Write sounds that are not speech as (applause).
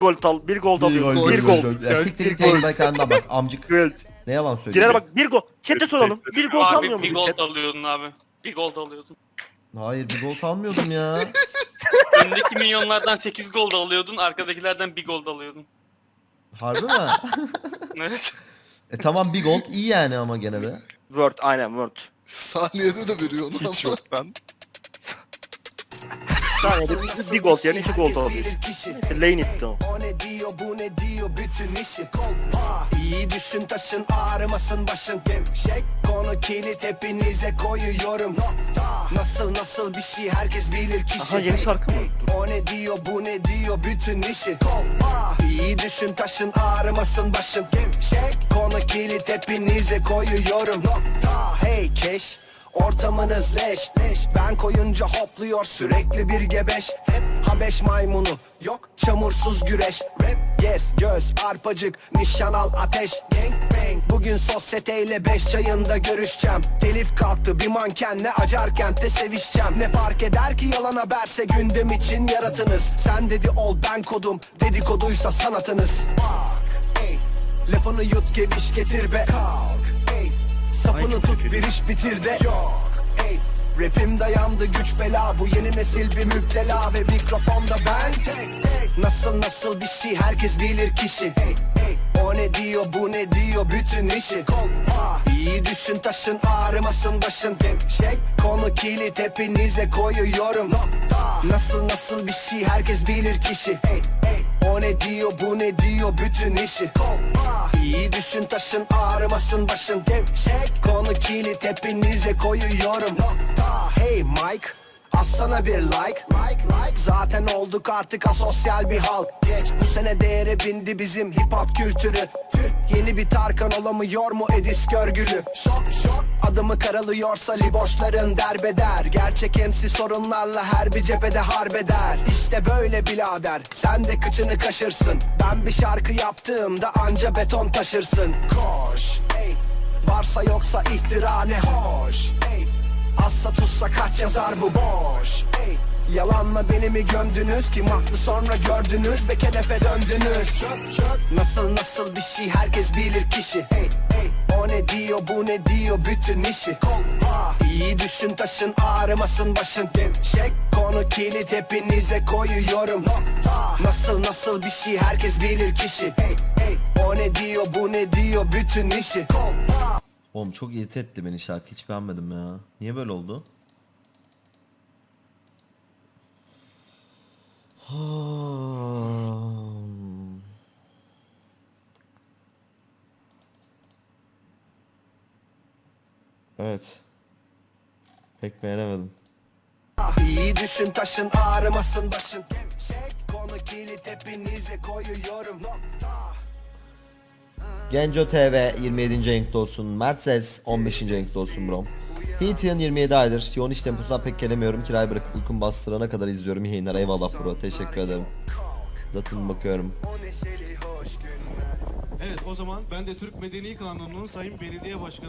gol al, bir gol Bir alıyor. gol, Bir bir gol. gol. Ya siktir bir git gol. yayın bakanına bak amcık. (laughs) Gol. Ne yalan söylüyor. Girene bak bir gol. Chat'e soralım. Bir gol çalmıyor Abi bir gol alıyordun abi. Bir gol alıyordun. Hayır bir gol almıyordum ya. (laughs) Öndeki milyonlardan 8 gol da alıyordun. Arkadakilerden bir gol da alıyordun. Harbi mi? (laughs) Evet. E tamam bir gol iyi yani ama gene de. Word aynen Word. Saniyede de veriyor onu Hiç ama. yok ben. Saniyede bir, bir gol yani iki gol alıyor. Lane itti o. O ne diyor bu ne diyor bütün işi kolpa İyi düşün taşın ağrımasın başın Gevşek konu kilit hepinize koyuyorum Nokta Nasıl nasıl bir şey herkes bilir kişi Aha yeni şarkı mı? Dur. O ne diyor bu ne diyor bütün işi kolpa İyi düşün taşın ağrımasın başın Gevşek konu kilit hepinize koyuyorum Nokta Hey keş Ortamınız leş leş Ben koyunca hopluyor sürekli bir gebeş. Hep Habeş maymunu Yok çamursuz güreş. Rap yes göz arpacık Nişan al ateş. Gang bang Bugün sosyeteyle beş çayında görüşeceğim. Telif kalktı bir mankenle acar kentte sevişeceğim. Ne fark eder ki yalan haberse gündem için yaratınız. Sen dedi ol ben kodum. Dedikoduysa sanatınız. Bak ey Lafını yut geviş getir be. Kalk Sapını tut bir iş bitir de. Yok ey Rapim dayandı güç bela. Bu yeni nesil bir müptela Ve mikrofonda ben. Tek tek. Nasıl nasıl bir şey herkes bilir kişi. Hey, hey. O ne diyor bu ne diyor bütün işi. Kolpa. İyi düşün taşın ağrımasın başın. Gevşek konu kilit hepinize koyuyorum. Nokta. Nasıl nasıl bir şey herkes bilir kişi. Hey, hey. O ne diyor bu ne diyor bütün işi. Kolpa. İyi düşün taşın ağrımasın başın. Gevşek konu kilit hepinize koyuyorum. Nokta. Hey Mike Assana bir like, like, like. Zaten olduk artık asosyal bir halk. Geç bu sene değere bindi bizim hip hop kültürü. Tüh, Yeni bir Tarkan olamıyor mu Edis görgülü? Şok şok. Adımı karalıyorsa liboşların derbeder. Gerçek MC sorunlarla her bir cephede harbeder. İşte böyle birader sen de kıçını kaşırsın. Ben bir şarkı yaptığımda anca beton taşırsın. Koş ey. Varsa yoksa iftira ne hoş ey Assa tutsa kaç yazar bu? Boş. Ey Yalanla beni mi gömdünüz ki? Haklı sonra gördünüz be kenefe döndünüz. Çök, çök. Nasıl nasıl bir şey? Herkes bilir kişi. Hey, hey. O ne diyor bu ne diyor? Bütün işi. Kolpa. İyi düşün taşın ağrımasın başın. Gevşek konu kilit hepinize koyuyorum. Nokta. Nasıl nasıl bir şey? Herkes bilir kişi. Hey, hey. O ne diyor bu ne diyor? Bütün işi. Kolpa Oğlum çok irite etti beni şarkı hiç beğenmedim ya. Niye böyle oldu? Evet. Pek beğenemedim. İyi düşün taşın ağrımasın başın Gevşek konu kilit hepinize koyuyorum nokta Genco TV 27. renkte olsun. Mertses 15. renkte olsun bro. Heathen 27 aydır. Yoğun iş temposundan pek gelemiyorum. Kirayı bırakıp uykum bastırana kadar izliyorum yayınlar. Eyvallah bro. Teşekkür ederim. Datın bakıyorum. Evet o zaman ben de Türk Medeni Kanunu'nun Sayın Belediye Başkanı